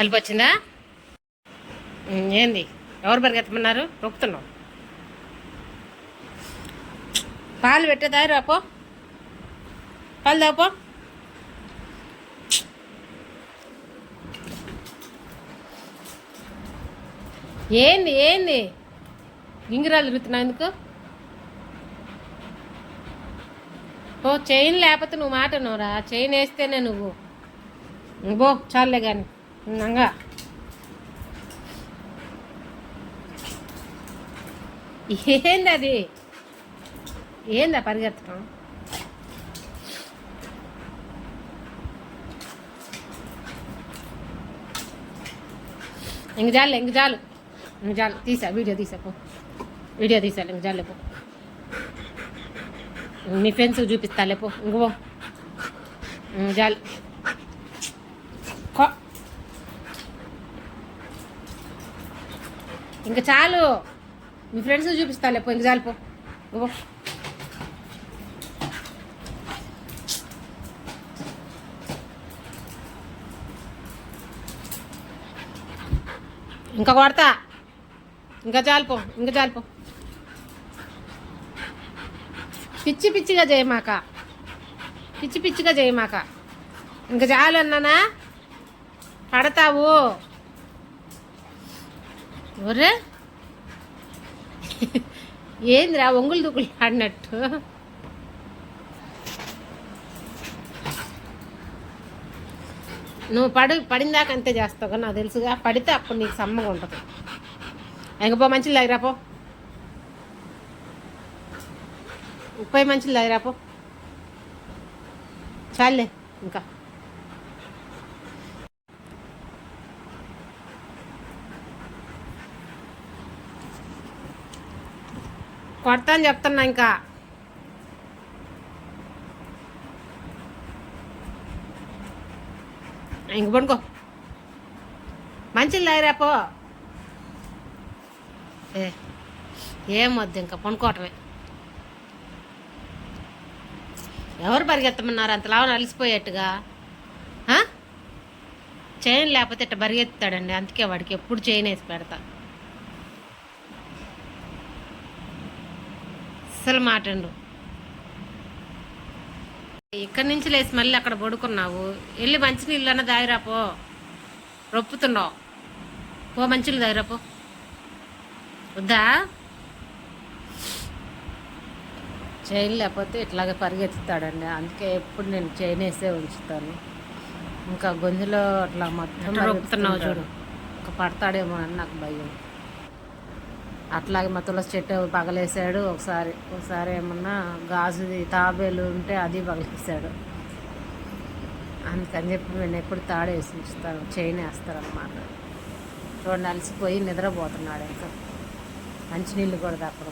అలిపి వచ్చిందా ఏంది? ఎవరు పరిగెత్తమన్నారు? రొక్కుతున్నావు పాలు పెట్టేదా రాపో పాలు దాపో ఏంది ఏంది? గింగిరాలు తిరుగుతున్నావు ఎందుకు? ఓ చైన్ లేకపోతే నువ్వు మాట నువ్వురా చైన్ వేస్తేనే నువ్వు. బో చాలే కానీ నంగా ఏంది అది ఏందా పరిగెత్తడం ఇంక చాలు ఇంక చాలు. ఇంక చాలు. తీసా వీడియో తీసా పో. వీడియో తీసాలి ఇంక చాలు పో. మీ ఫ్రెండ్స్ చూపిస్తాలే పో. ఇంకో ఇంక చాలు. ఇంక చాలు. మీ ఫ్రెండ్స్ చూపిస్తాలే పో ఇంక చాలు పో. ఇంకా కొడతా. ఇంకా చాలిపో ఇంకా చాలిపో పిచ్చి పిచ్చిగా చేయమాక. పిచ్చి పిచ్చిగా చేయమాక. ఇంకా చాలు అన్నానా? పడతావు. ఒరే? ఏందిరా ఒంగులు దుక్కులు ఆడినట్టు? నువ్వు పడి పడిందాక అంతే చేస్తావు నాకు తెలుసుగా. పడితే అప్పుడు నీకు సమ్మగా ఉంటుంది. ఎంగపో మంచిలు దగ్గరాపో ముప్పై మంచిలు దగ్గరాపో చాలే ఇంకా. కొడతా అని చెప్తున్నా ఇంకా. ఇంక పండుకో. మంచిలు తాగిరాపో ఏ ఏం వద్దు ఇంకా పనుకోవటమే ఎవరు పరిగెత్తమన్నారు? అంతలా అలసిపోయేట్టుగా. చైన్ లేకపోతే ఇట్ట పరిగెత్తాడండి అందుకే వాడికి ఎప్పుడు చైన్ వేసి పెడతా. అసలు మాటండు. ఇక్కడి నుంచి లేచి మళ్ళీ అక్కడ పడుకున్నావు. వెళ్ళి మంచినీళ్ళు అన్న దాగిరాపో రొప్పుతున్నావు. పో మంచినీళ్ళు దాగిరాపో వద్దా? చైన్ లేకపోతే ఇట్లాగే పరిగెత్తుతాడండి. అందుకే ఎప్పుడు నేను చైన్ వేసే ఉంచుతాను. ఇంకా గొంతులో అట్లా మొత్తం రొప్పుతున్నావు చూడు. ఇంకా పడతాడేమో అని నాకు భయం. అట్లాగే మా తులసి చెట్టు పగలేసాడు ఒకసారి ఒకసారి ఏమన్నా గాజుది తాబేలు ఉంటే అది పగలేశాడు. అందుకని చెప్పి నేను ఎప్పుడు తాడేసి ఉంచుతాను చైన్ వేస్తారనమాట చూడండి అలసిపోయి నిద్రపోతున్నాడు ఇంకా. మంచినీళ్ళు కూడా అక్కడ